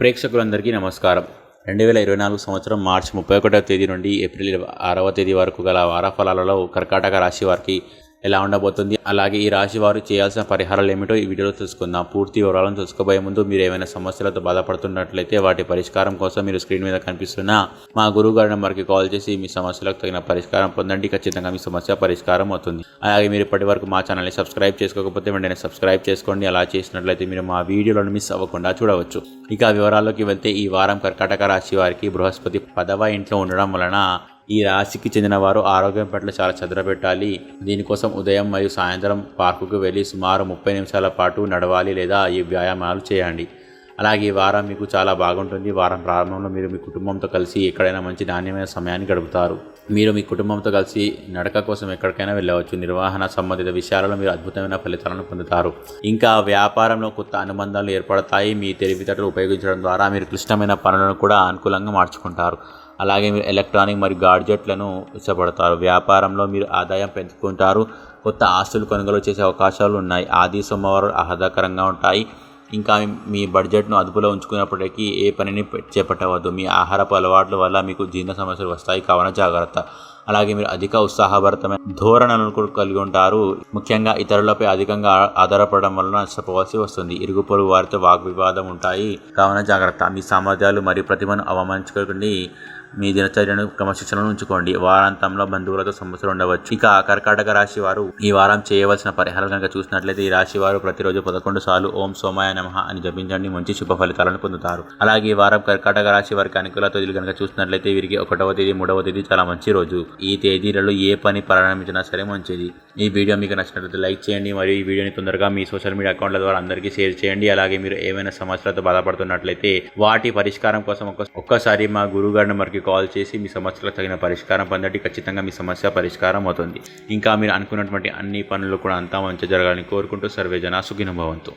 ప్రేక్షకులందరికీ నమస్కారం. రెండు వేల ఇరవై నాలుగు సంవత్సరం మార్చి ముప్పై ఒకటవ తేదీ నుండి ఏప్రిల్ ఆరవ తేదీ వరకు గల వారఫలాలలో కర్కాటక రాశి వారికి ఎలా ఉండబోతుంది? అలాగే ఈ రాశి వారు చేయాల్సిన పరిహారాలు ఏమిటో ఈ వీడియోలో తెలుసుకుందాం. పూర్తి వివరాలను తెలుసుకోబోయే ముందు మీరు ఏమైనా సమస్యలతో బాధపడుతున్నట్లయితే వాటి పరిష్కారం కోసం మీరు స్క్రీన్ మీద కనిపిస్తున్న మా గురువు గారి నెంబర్కి కాల్ చేసి మీ సమస్యలకు తగిన పరిష్కారం పొందండి. ఖచ్చితంగా మీ సమస్య పరిష్కారం అవుతుంది. అలాగే మీరు ఇప్పటి వరకు మా ఛానల్ని సబ్స్క్రైబ్ చేసుకోకపోతే వెంటనే సబ్స్క్రైబ్ చేసుకోండి. అలా చేసినట్లయితే మీరు మా వీడియోలను మిస్ అవ్వకుండా చూడవచ్చు. ఇక వివరాల్లోకి వెళ్తే ఈ వారం కర్కాటక రాశి వారికి బృహస్పతి పదవ ఇంట్లో ఉండడం వలన ఈ రాశికి చెందిన వారు ఆరోగ్యం పట్ల చాలా శ్రద్ధ పెట్టాలి. దీనికోసం ఉదయం మరియు సాయంత్రం పార్కుకు వెళ్ళి సుమారు ముప్పై నిమిషాల పాటు నడవాలి లేదా ఈ వ్యాయామాలు చేయండి. అలాగే ఈ వారం మీకు చాలా బాగుంటుంది. వారం ప్రారంభంలో మీరు మీ కుటుంబంతో కలిసి ఎక్కడైనా మంచి నాణ్యమైన సమయాన్ని గడుపుతారు. మీరు మీ కుటుంబంతో కలిసి నడక కోసం ఎక్కడికైనా వెళ్ళవచ్చు. నిర్వహణ సంబంధిత విషయాలలో మీరు అద్భుతమైన ఫలితాలను పొందుతారు. ఇంకా వ్యాపారంలో కొత్త అనుబంధాలు ఏర్పడతాయి. మీ తెలివితేటలు ఉపయోగించడం ద్వారా మీరు క్లిష్టమైన పనులను కూడా అనుకూలంగా మార్చుకుంటారు. అలాగే మీరు ఎలక్ట్రానిక్ మరియు గాడ్జెట్లను ఇష్టపడతారు. వ్యాపారంలో మీరు ఆదాయం పెంచుకుంటారు. కొత్త ఆస్తులు కొనుగోలు చేసే అవకాశాలు ఉన్నాయి. ఆది సోమవారం ఆహ్లాదకరంగా ఉంటాయి. ఇంకా మీ బడ్జెట్ను అదుపులో ఉంచుకున్నప్పటికీ ఏ పనిని చేపట్టవద్దు. మీ ఆహారపు అలవాట్ల వల్ల మీకు జీర్ణ సమస్యలు వస్తాయి. కావున జాగ్రత్త. అలాగే మీరు అధిక ఉత్సాహభరితమైన ధోరణులను కూడా కలిగి ఉంటారు. ముఖ్యంగా ఇతరులపై అధికంగా ఆధారపడడం వలన నష్టపోవాల్సి వస్తుంది. ఇరుగు పొరుగు వారితో వాగ్వివాదం ఉంటాయి. కావున జాగ్రత్త. మీ సామర్థ్యాలు మరియు ప్రతిభను అవమానించుకోకండి. మీ దినచర్యను క్రమశిక్షణను ఉంచుకోండి. వారాంతంలో బంధువులతో సమస్యలు ఉండవచ్చు. ఇక కర్కాటక రాశి వారు ఈ వారం చేయవలసిన పరిహారం కనుక చూసినట్లయితే ఈ రాశి వారు ప్రతిరోజు పదకొండు సార్లు ఓం సోమాయ నమః అని జపించండి. మంచి శుభ ఫలితాలను పొందుతారు. అలాగే ఈ వారం కర్కాటక రాశి వారికి అనుకూల తేదీలు కనుక చూసినట్లయితే వీరికి ఒకటవ తేదీ మూడవ తేదీ చాలా మంచి రోజు. ఈ తేదీలలో ఏ పని ప్రారంభించినా సరే మంచిది. ఈ వీడియో మీకు నచ్చినట్లయితే లైక్ చేయండి. మరియు ఈ వీడియోని తొందరగా మీ సోషల్ మీడియా అకౌంట్ల ద్వారా అందరికీ షేర్ చేయండి. అలాగే మీరు ఏమైనా సమస్యలతో బాధపడుతున్నట్లయితే వాటి పరిష్కారం కోసం ఒక్కసారి మా గురువు మరికి నెంబర్కి కాల్ చేసి మీ సమస్యలకు తగిన పరిష్కారం పొందండి. ఖచ్చితంగా మీ సమస్య పరిష్కారం అవుతుంది. ఇంకా మీరు అనుకున్నటువంటి అన్ని పనులు కూడా అంతా మంచి జరగాలని కోరుకుంటూ సర్వే జన సుఖినభవంతు